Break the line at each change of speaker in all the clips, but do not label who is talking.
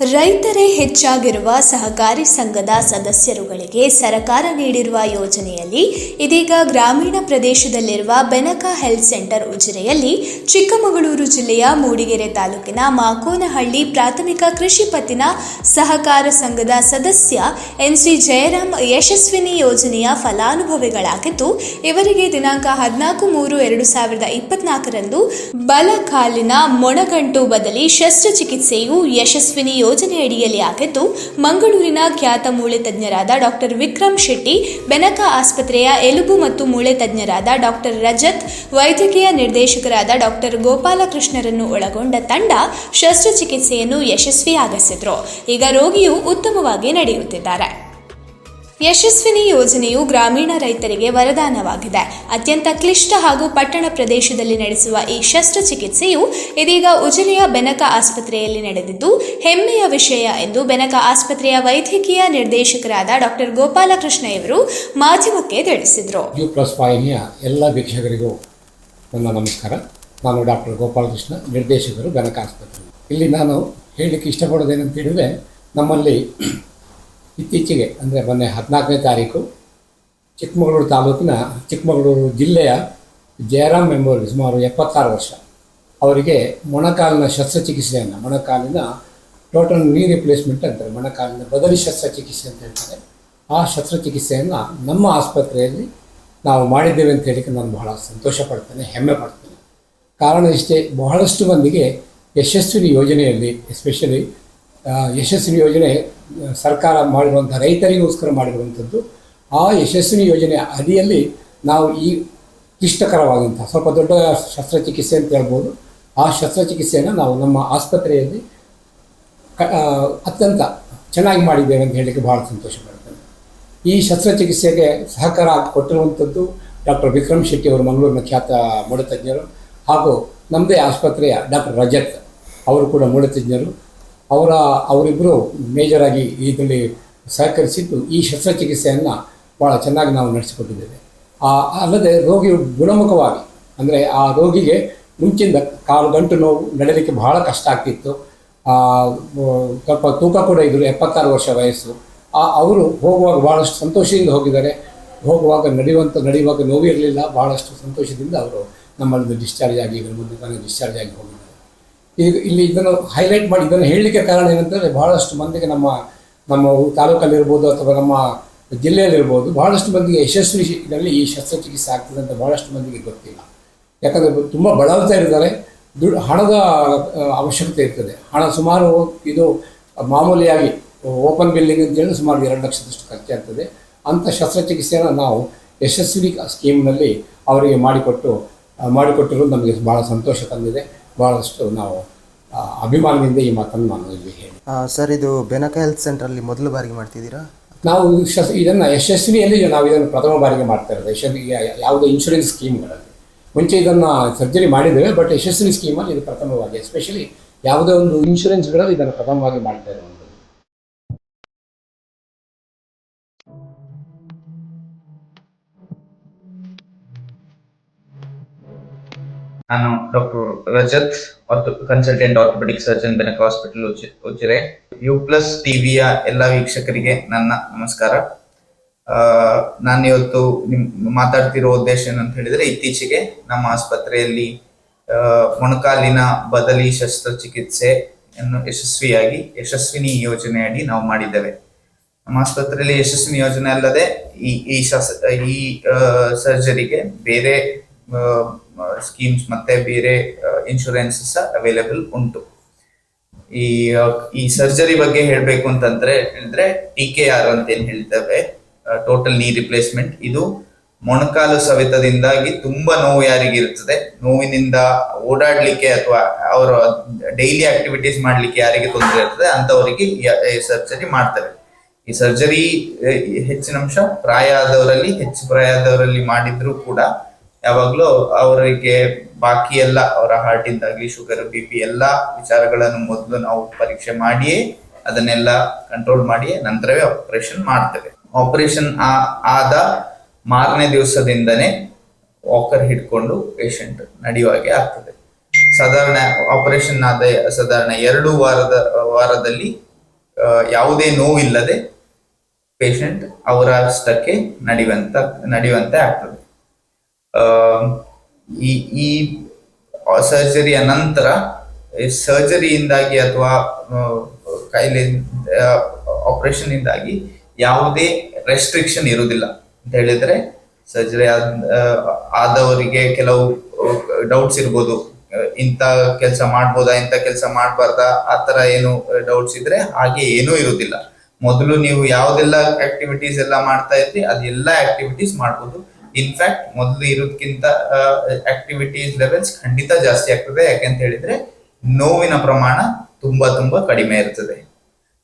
ರೈತರೇ ಹೆಚ್ಚಾಗಿರುವ ಸಹಕಾರಿ ಸಂಘದ ಸದಸ್ಯರುಗಳಿಗೆ ಸರಕಾರ ನೀಡಿರುವ ಯೋಜನೆಯಲ್ಲಿ ಇದೀಗ ಗ್ರಾಮೀಣ ಪ್ರದೇಶದಲ್ಲಿರುವ ಬೆನಕ ಹೆಲ್ತ್ ಸೆಂಟರ್ ಉಜಿರೆಯಲ್ಲಿ ಚಿಕ್ಕಮಗಳೂರು ಜಿಲ್ಲೆಯ ಮೂಡಿಗೆರೆ ತಾಲೂಕಿನ ಮಾಕೋನಹಳ್ಳಿ ಪ್ರಾಥಮಿಕ ಕೃಷಿ ಪತ್ತಿನ ಸಹಕಾರ ಸಂಘದ ಸದಸ್ಯ ಎನ್ಸಿ ಜಯರಾಮ್ ಯಶಸ್ವಿನಿ ಯೋಜನೆಯ ಫಲಾನುಭವಿಗಳಾಗಿದ್ದು, ಇವರಿಗೆ ದಿನಾಂಕ ಹದಿನಾಲ್ಕು ಮೂರು ಎರಡು ಸಾವಿರದ ಇಪ್ಪತ್ನಾಲ್ಕರಂದು ಬಲಕಾಲಿನ ಮೊಣಗಂಟು ಬದಲಿ ಶಸ್ತ್ರಚಿಕಿತ್ಸೆಯು ಯಶಸ್ವಿನಿ ಯೋಜನೆಯಡಿಯಲ್ಲಿ ಆಗಿದ್ದು, ಮಂಗಳೂರಿನ ಖ್ಯಾತ ಮೂಳೆ ತಜ್ಞರಾದ ಡಾಕ್ಟರ್ ವಿಕ್ರಮ್ ಶೆಟ್ಟಿ, ಬೆನಕ ಆಸ್ಪತ್ರೆಯ ಎಲುಬು ಮತ್ತು ಮೂಳೆ ತಜ್ಞರಾದ ಡಾಕ್ಟರ್ ರಜತ್, ವೈದ್ಯಕೀಯ ನಿರ್ದೇಶಕರಾದ ಡಾಕ್ಟರ್ ಗೋಪಾಲಕೃಷ್ಣರನ್ನು ಒಳಗೊಂಡ ತಂಡ ಶಸ್ತ್ರಚಿಕಿತ್ಸೆಯನ್ನು ಯಶಸ್ವಿಯಾಗಿಸಿದ್ರು. ಈಗ ರೋಗಿಯು ಉತ್ತಮವಾಗಿ ನಡೆಯುತ್ತಿದ್ದಾರೆ. ಯಶಸ್ವಿನಿ ಯೋಜನೆಯು ಗ್ರಾಮೀಣ ರೈತರಿಗೆ ವರದಾನವಾಗಿದೆ. ಅತ್ಯಂತ ಕ್ಲಿಷ್ಟ ಹಾಗೂ ಪಟ್ಟಣ ಪ್ರದೇಶದಲ್ಲಿ ನಡೆಸುವ ಈ ಶಸ್ತ್ರಚಿಕಿತ್ಸೆಯು ಇದೀಗ ಉಜಿರೆಯ ಬೆನಕ ಆಸ್ಪತ್ರೆಯಲ್ಲಿ ನಡೆದಿದ್ದು, ಹೆಮ್ಮೆಯ ವಿಷಯ ಎಂದು ಬೆನಕ ಆಸ್ಪತ್ರೆಯ ವೈದ್ಯಕೀಯ ನಿರ್ದೇಶಕರಾದ ಡಾಕ್ಟರ್ ಗೋಪಾಲಕೃಷ್ಣ ಇವರು ಮಾಧ್ಯಮಕ್ಕೆ ತಿಳಿಸಿದರು.
ಎಲ್ಲ ವೀಕ್ಷಕರಿಗೂ ನನ್ನ ನಮಸ್ಕಾರ. ನಾನು ಡಾಕ್ಟರ್ ಗೋಪಾಲಕೃಷ್ಣ, ನಿರ್ದೇಶಕರು ಬೆನಕ ಆಸ್ಪತ್ರೆ. ಇಲ್ಲಿ ನಾನು ಹೇಳಲಿಕ್ಕೆ ಇಷ್ಟಪಡೋದೇನಂತ ಹೇಳಿದ್ರೆ, ನಮ್ಮಲ್ಲಿ ಇತ್ತೀಚೆಗೆ, ಅಂದರೆ ಮೊನ್ನೆ ಹದಿನಾಲ್ಕನೇ ತಾರೀಕು, ಚಿಕ್ಕಮಗಳೂರು ತಾಲೂಕಿನ ಚಿಕ್ಕಮಗಳೂರು ಜಿಲ್ಲೆಯ ಜಯರಾಮ್ ಎಂಬುವರು ಸುಮಾರು ಎಪ್ಪತ್ತಾರು ವರ್ಷ. ಅವರಿಗೆ ಮೊಣಕಾಲಿನ ಶಸ್ತ್ರಚಿಕಿತ್ಸೆಯನ್ನು, ಮೊಣಕಾಲಿನ ಟೋಟಲ್ ನೀ ರಿಪ್ಲೇಸ್ಮೆಂಟ್ ಅಂತಾರೆ, ಮೊಣಕಾಲಿನ ಬದಲಿ ಶಸ್ತ್ರಚಿಕಿತ್ಸೆ ಅಂತ ಹೇಳ್ತಾರೆ. ಆ ಶಸ್ತ್ರಚಿಕಿತ್ಸೆಯನ್ನು ನಮ್ಮ ಆಸ್ಪತ್ರೆಯಲ್ಲಿ ನಾವು ಮಾಡಿದ್ದೇವೆ ಅಂತ ಹೇಳಿಕ್ಕೆ ನಾನು ಬಹಳ ಸಂತೋಷ ಪಡ್ತೇನೆ, ಹೆಮ್ಮೆ ಪಡ್ತೇನೆ. ಕಾರಣ ಇಷ್ಟೇ, ಬಹಳಷ್ಟು ಮಂದಿಗೆ ಯಶಸ್ವಿನಿ ಯೋಜನೆಯಲ್ಲಿ, ಎಸ್ಪೆಷಲಿ ಯಶಸ್ವಿನಿ ಯೋಜನೆ ಸರ್ಕಾರ ಮಾಡಿರುವಂಥ ರೈತರಿಗೋಸ್ಕರ ಮಾಡಿರುವಂಥದ್ದು, ಆ ಯಶಸ್ವಿನಿ ಯೋಜನೆ ಅಡಿಯಲ್ಲಿ ನಾವು ಈ ಕ್ಲಿಷ್ಟಕರವಾದಂಥ, ಸ್ವಲ್ಪ ದೊಡ್ಡ ಶಸ್ತ್ರಚಿಕಿತ್ಸೆ ಅಂತ ಹೇಳ್ಬೋದು, ಆ ಶಸ್ತ್ರಚಿಕಿತ್ಸೆಯನ್ನು ನಾವು ನಮ್ಮ ಆಸ್ಪತ್ರೆಯಲ್ಲಿ, ಕ ಅತ್ಯಂತ ಚೆನ್ನಾಗಿ ಮಾಡಿದ್ದೇವೆ ಅಂತ ಹೇಳಲಿಕ್ಕೆ ಭಾಳ ಸಂತೋಷ ಪಡ್ತೇನೆ. ಈ ಶಸ್ತ್ರಚಿಕಿತ್ಸೆಗೆ ಸಹಕಾರ ಕೊಟ್ಟಿರುವಂಥದ್ದು ಡಾಕ್ಟರ್ ವಿಕ್ರಮ್ ಶೆಟ್ಟಿ ಅವರು, ಮಂಗಳೂರಿನ ಖ್ಯಾತ ಮೂಡತಜ್ಞರು ಹಾಗೂ ನಮ್ಮದೇ ಆಸ್ಪತ್ರೆಯ ಡಾಕ್ಟರ್ ರಜತ್ ಅವರು ಕೂಡ ಮೂಳೆತಜ್ಞರು ಅವರ ಅವರಿಬ್ಬರು ಮೇಜರಾಗಿ ಇದರಲ್ಲಿ ಸಹಕರಿಸಿದ್ದು ಈ ಶಸ್ತ್ರಚಿಕಿತ್ಸೆಯನ್ನು ಭಾಳ ಚೆನ್ನಾಗಿ ನಾವು ನಡೆಸಿಕೊಟ್ಟಿದ್ದೇವೆ. ಆ, ಅಲ್ಲದೆ ರೋಗಿಯು ಗುಣಮುಖವಾಗಿ, ಅಂದರೆ ಆ ರೋಗಿಗೆ ಮುಂಚಿಂದ ಕಾಲು ಗಂಟು ನೋವು ನಡೀಲಿಕ್ಕೆ ಬಹಳ ಕಷ್ಟ ಆಗ್ತಿತ್ತು. ಸ್ವಲ್ಪ ತೂಕ ಕೂಡ ಇದ್ದರು ಎಪ್ಪತ್ತಾರು ವರ್ಷ ವಯಸ್ಸು. ಆ, ಅವರು ಹೋಗುವಾಗ ಭಾಳಷ್ಟು ಸಂತೋಷದಿಂದ ಹೋಗಿದ್ದಾರೆ. ಹೋಗುವಾಗ ನಡೆಯುವಂಥ ನಡೆಯುವಾಗ ನೋವಿರಲಿಲ್ಲ ಭಾಳಷ್ಟು ಸಂತೋಷದಿಂದ ಅವರು ನಮ್ಮಲ್ಲಿ ಡಿಸ್ಚಾರ್ಜ್ ಆಗಿ, ಇದ್ರ ಮುಂದೆ ಡಿಸ್ಚಾರ್ಜ್ ಆಗಿ ಹೋಗಿದ್ದಾರೆ. ಈಗ ಇಲ್ಲಿ ಇದನ್ನು ಹೈಲೈಟ್ ಮಾಡಿ, ಇದನ್ನು ಹೇಳಲಿಕ್ಕೆ ಕಾರಣ ಏನಂತಂದರೆ ಬಹಳಷ್ಟು ಮಂದಿಗೆ ನಮ್ಮ ನಮ್ಮ ತಾಲೂಕಲ್ಲಿರ್ಬೋದು ಅಥವಾ ನಮ್ಮ ಜಿಲ್ಲೆಯಲ್ಲಿರ್ಬೋದು ಬಹಳಷ್ಟು ಮಂದಿಗೆ ಯಶಸ್ವಿ ಇದರಲ್ಲಿ ಈ ಶಸ್ತ್ರಚಿಕಿತ್ಸೆ ಆಗ್ತದೆ ಅಂತ ಬಹಳಷ್ಟು ಮಂದಿಗೆ ಗೊತ್ತಿಲ್ಲ. ಯಾಕಂದರೆ ತುಂಬ ಬಳಲ್ತಾ ಇರ್ತಾರೆ ದುಡ್ಡು ಹಣದ ಅವಶ್ಯಕತೆ ಇರ್ತದೆ. ಹಣ ಸುಮಾರು ಇದು ಮಾಮೂಲಿಯಾಗಿ ಓಪನ್ ಬಿಲ್ಡಿಂಗ್ ಅಂತ ಹೇಳಿ ಸುಮಾರು ಎರಡು ಲಕ್ಷದಷ್ಟು ಖರ್ಚಾಗ್ತದೆ. ಅಂಥ ಶಸ್ತ್ರಚಿಕಿತ್ಸೆಯನ್ನು ನಾವು ಯಶಸ್ವಿ ಸ್ಕೀಮ್ನಲ್ಲಿ ಅವರಿಗೆ ಮಾಡಿಕೊಟ್ಟು ಮಾಡಿಕೊಟ್ಟಿರೋದು ನಮಗೆ ಭಾಳ ಸಂತೋಷ ತಂದಿದೆ. ಭಾಳಷ್ಟು ನಾವು ಅಭಿಮಾನದಿಂದ ಈ ಮಾತನ್ನು ನಾನು ಇಲ್ಲಿ ಹೇಳಿ.
ಸರ್ ಇದು ಬೆನಕ ಹೆಲ್ತ್ ಸೆಂಟ್ರಲ್ಲಿ ಮೊದಲು ಬಾರಿಗೆ ಮಾಡ್ತಿದ್ದೀರಾ?
ನಾವು ಇದನ್ನ ಇದನ್ನು ಯಶಸ್ವಿಯಲ್ಲಿ ನಾವು ಇದನ್ನು ಪ್ರಥಮ ಬಾರಿಗೆ ಮಾಡ್ತಾ ಇರೋದು. ಯಶಸ್ವಿ ಯಾವುದೇ ಇನ್ಶೂರೆನ್ಸ್ ಸ್ಕೀಮ್ಗಳಲ್ಲಿ ಮುಂಚೆ ಇದನ್ನು ಸರ್ಜರಿ ಮಾಡಿದ್ದೇವೆ ಬಟ್ ಯಶಸ್ವಿ ಸ್ಕೀಮಲ್ಲಿ ಇದು ಪ್ರಥಮವಾಗಿ ಎಸ್ಪೆಷಲಿ ಯಾವುದೇ ಒಂದು ಇನ್ಶೂರೆನ್ಸ್ಗಳಲ್ಲಿ ಇದನ್ನು ಪ್ರಥಮವಾಗಿ ಮಾಡ್ತಾ ಇರುವಂಥದ್ದು
ನಾನು doctor Rajat consultant orthopaedic surgeon Benaka hospital Ujire U plus ಟಿವಿಯ ಎಲ್ಲ ವೀಕ್ಷಕರಿಗೆ ನನ್ನ ನಮಸ್ಕಾರ. ನಾನು ಇವತ್ತು ನಿಮ್, ಮಾತಾಡ್ತಿರೋ ಉದ್ದೇಶ ಏನಂತ ಹೇಳಿದ್ರೆ, ಇತ್ತೀಚೆಗೆ ನಮ್ಮ ಆಸ್ಪತ್ರೆಯಲ್ಲಿ ಮೊಣಕಾಲಿನ ಬದಲಿ ಶಸ್ತ್ರಚಿಕಿತ್ಸೆಯನ್ನು ಯಶಸ್ವಿಯಾಗಿ, ಯಶಸ್ವಿನಿ ಯೋಜನೆಯಡಿ ನಾವು ಮಾಡಿದ್ದೇವೆ. ನಮ್ಮ ಆಸ್ಪತ್ರೆಯಲ್ಲಿ ಯಶಸ್ವಿನಿ ಯೋಜನೆ ಅಲ್ಲದೆ ಈ ಈ ಸರ್ಜರಿಗೆ ಬೇರೆ ಸ್ಕೀಮ್ಸ್ ಮತ್ತೆ ಬೇರೆ ಇನ್ಶೂರೆನ್ಸ್ ಅವೈಲೇಬಲ್ ಉಂಟು. ಈ ಈ ಸರ್ಜರಿ ಬಗ್ಗೆ ಹೇಳ್ಬೇಕು ಅಂತಂದ್ರೆ, ಹೇಳಿದ್ರೆ ಟಿ ಕೆ ಆರ್ ಅಂತ ಏನ್ ಹೇಳ್ತೇವೆ ಟೋಟಲ್ ನೀ ರಿಪ್ಲೇಸ್ಮೆಂಟ್ ಇದು ಮೊಣಕಾಲು ಸವೆತದಿಂದಾಗಿ ತುಂಬಾ ನೋವು ಯಾರಿಗೆ ಇರ್ತದೆ? ನೋವಿನಿಂದ ಓಡಾಡ್ಲಿಕ್ಕೆ ಅಥವಾ ಅವರ ಡೈಲಿ ಆಕ್ಟಿವಿಟೀಸ್ ಮಾಡ್ಲಿಕ್ಕೆ ಯಾರಿಗೆ ತೊಂದರೆ ಇರ್ತದೆ? ಅಂತವರಿಗೆ ಸರ್ಜರಿ ಮಾಡ್ತಾರೆ ಈ ಸರ್ಜರಿ ಹೆಚ್ಚಿನ ಅಂಶ ಪ್ರಾಯ ಆದವರಲ್ಲಿ, ಹೆಚ್ಚು ಪ್ರಾಯ ಆದವರಲ್ಲಿ ಮಾಡಿದ್ರು ಕೂಡ ಯಾವಾಗ್ಲೂ ಅವರಿಗೆ ಬಾಕಿ ಎಲ್ಲ, ಅವರ ಹಾರ್ಟ್ ಇಂದಾಗ್ಲಿ ಶುಗರ್ ಬಿ ಪಿ ಎಲ್ಲ ವಿಚಾರಗಳನ್ನು ಮೊದಲು ನಾವು ಪರೀಕ್ಷೆ ಮಾಡಿಯೇ ಅದನ್ನೆಲ್ಲ ಕಂಟ್ರೋಲ್ ಮಾಡಿಯೇ ನಂತರವೇ ಆಪರೇಷನ್ ಮಾಡ್ತೇವೆ. ಆಪರೇಷನ್ ಆದ ಮಾರನೇ ದಿವಸದಿಂದನೇ ವಾಕರ್ ಹಿಡ್ಕೊಂಡು ಪೇಷಂಟ್ ನಡೆಯುವಾಗೆ ಆಗ್ತದೆ. ಸಾಧಾರಣ ಆಪರೇಷನ್ ಆದ, ಸಾಧಾರಣ ಎರಡು ವಾರದ, ವಾರದಲ್ಲಿ ಯಾವುದೇ ನೋವಿಲ್ಲದೆ ಪೇಷಂಟ್ ಅವರ ಅಷ್ಟಕ್ಕೆ ನಡೆಯುವಂತ, ನಡೆಯುವಂತೆ ಆಗ್ತದೆ. ಈ ಈ ಸರ್ಜರಿಯ ನಂತರ ಸರ್ಜರಿಯಿಂದಾಗಿ ಅಥವಾ ಕಾಯಿಲೆ ಆಪರೇಷನ್ ಇಂದಾಗಿ ಯಾವುದೇ ರೆಸ್ಟ್ರಿಕ್ಷನ್ ಇರುವುದಿಲ್ಲ. ಅಂತ ಹೇಳಿದ್ರೆ ಸರ್ಜರಿ ಆದವರಿಗೆ ಕೆಲವು ಡೌಟ್ಸ್ ಇರ್ಬೋದು. ಇಂಥ ಕೆಲಸ ಮಾಡ್ಬೋದಾ, ಇಂಥ ಕೆಲಸ ಮಾಡಬಾರ್ದಾ, ಆ ಥರ ಏನು ಡೌಟ್ಸ್ ಇದ್ರೆ ಹಾಗೆ ಏನೂ ಇರುವುದಿಲ್ಲ. ಮೊದಲು ನೀವು ಯಾವುದೆಲ್ಲ ಆಕ್ಟಿವಿಟೀಸ್ ಎಲ್ಲ ಮಾಡ್ತಾ ಇದ್ರಿ, ಅದೆಲ್ಲ ಆಕ್ಟಿವಿಟೀಸ್ ಮಾಡ್ಬೋದು. ಇನ್ಫ್ಯಾಕ್ಟ್ ಮೊದಲು ಇರೋದಕ್ಕಿಂತ ಆಕ್ಟಿವಿಟೀಸ್ ಲೆವೆಲ್ಸ್ ಖಂಡಿತ ಜಾಸ್ತಿ ಆಗ್ತದೆ. ಯಾಕೆಂತ ಹೇಳಿದ್ರೆ, ನೋವಿನ ಪ್ರಮಾಣ ತುಂಬಾ ತುಂಬಾ ಕಡಿಮೆ ಇರ್ತದೆ.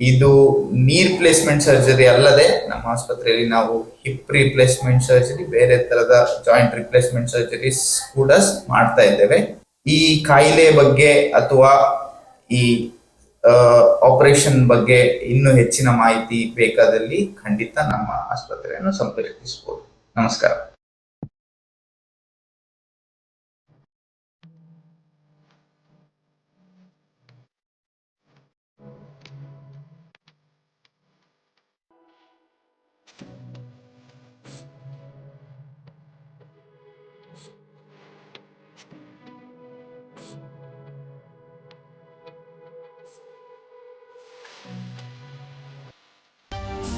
ಇದು ನೀರ್ ಪ್ಲೇಸ್ಮೆಂಟ್ ಸರ್ಜರಿ ಅಲ್ಲದೆ, ನಮ್ಮ ಆಸ್ಪತ್ರೆಯಲ್ಲಿ ನಾವು ಹಿಪ್ ರಿಪ್ಲೇಸ್ಮೆಂಟ್ ಸರ್ಜರಿ ಬೇರೆ ತರದ ಜಾಯಿಂಟ್ ರಿಪ್ಲೇಸ್ಮೆಂಟ್ ಸರ್ಜರೀಸ್ ಕೂಡ ಮಾಡ್ತಾ ಇದ್ದೇವೆ. ಈ ಕಾಯಿಲೆ ಬಗ್ಗೆ ಅಥವಾ ಈ ಆಪರೇಷನ್ ಬಗ್ಗೆ ಇನ್ನೂ ಹೆಚ್ಚಿನ ಮಾಹಿತಿ ಬೇಕಾದಲ್ಲಿ ಖಂಡಿತ ನಮ್ಮ ಆಸ್ಪತ್ರೆಯನ್ನು ಸಂಪರ್ಕಿಸಬಹುದು. ನಮಸ್ಕಾರ.